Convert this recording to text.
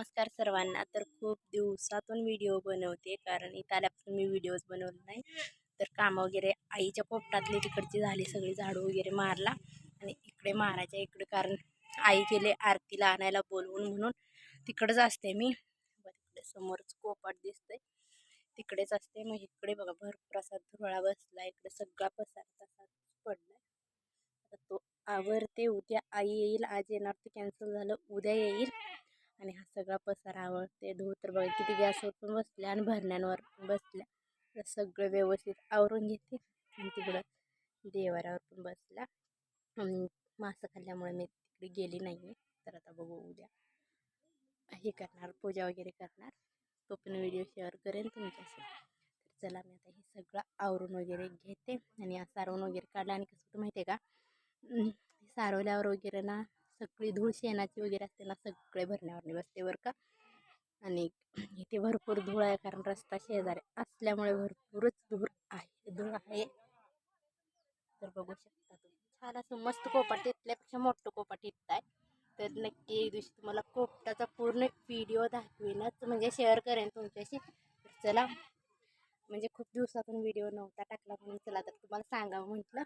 नमस्कार सर्वांना. तर खूप दिवसातून व्हिडिओ बनवते कारण इथं आल्यापासून मी व्हिडिओज बनवले नाही. तर कामं वगैरे आईच्या पोपटातली तिकडची झाली सगळी झाडू वगैरे मारला आणि इकडे मारायच्या इकडे कारण आई गेले आरतीला आणायला बोलवून म्हणून तिकडंच असते मी. इकडे समोरच कोपाट दिसते तिकडेच असते. मग इकडे बघा भरपूर असा धुळा बसला. इकडे सगळा पसार तसाच पडलाय. तो आवरते. उद्या आई येईल आज येणार ते कॅन्सल झालं. उद्या येईल. आणि हा सगळा पसारा आवडते धोतर तर बघा किती गॅसवर पण बसल्या आणि भरण्यांवर पण बसल्या. तर सगळं व्यवस्थित आवरून घेते आणि तिकडं देवाऱ्यावर पण बसल्या. आणि मासं खाल्ल्यामुळे मी तिकडे गेली नाही आहे तर आता बघू उद्या. हे करणार पूजा वगैरे करणार. तो पण व्हिडिओ शेअर करेन तुमच्याशी. तर चला मी आता हे सगळं आवरून वगैरे घेते आणि आज सारवून वगैरे काढलं. आणि कसं माहिती आहे का? सारवल्यावर वगैरे ना सगळी धूळ शेणाची वगैरे असते ना सगळे भरण्यावर बसते बरं का. आणि इथे भरपूर धूळ आहे कारण रस्ता शेजारी असल्यामुळे भरपूरच धूळ आहे धूळ आहे. तर बघू शकता तुम्ही. छान असं मस्त कोपाट इथल्यापेक्षा मोठं कोपाट इथं आहे. तर नक्की एक दिवशी तुम्हाला कोपटाचा पूर्ण व्हिडिओ दाखवेनच म्हणजे शेअर करेन तुमच्याशी. तर चला म्हणजे खूप दिवसातून व्हिडिओ नव्हता टाकला म्हणून चला तर तुम्हाला सांगावं म्हटलं.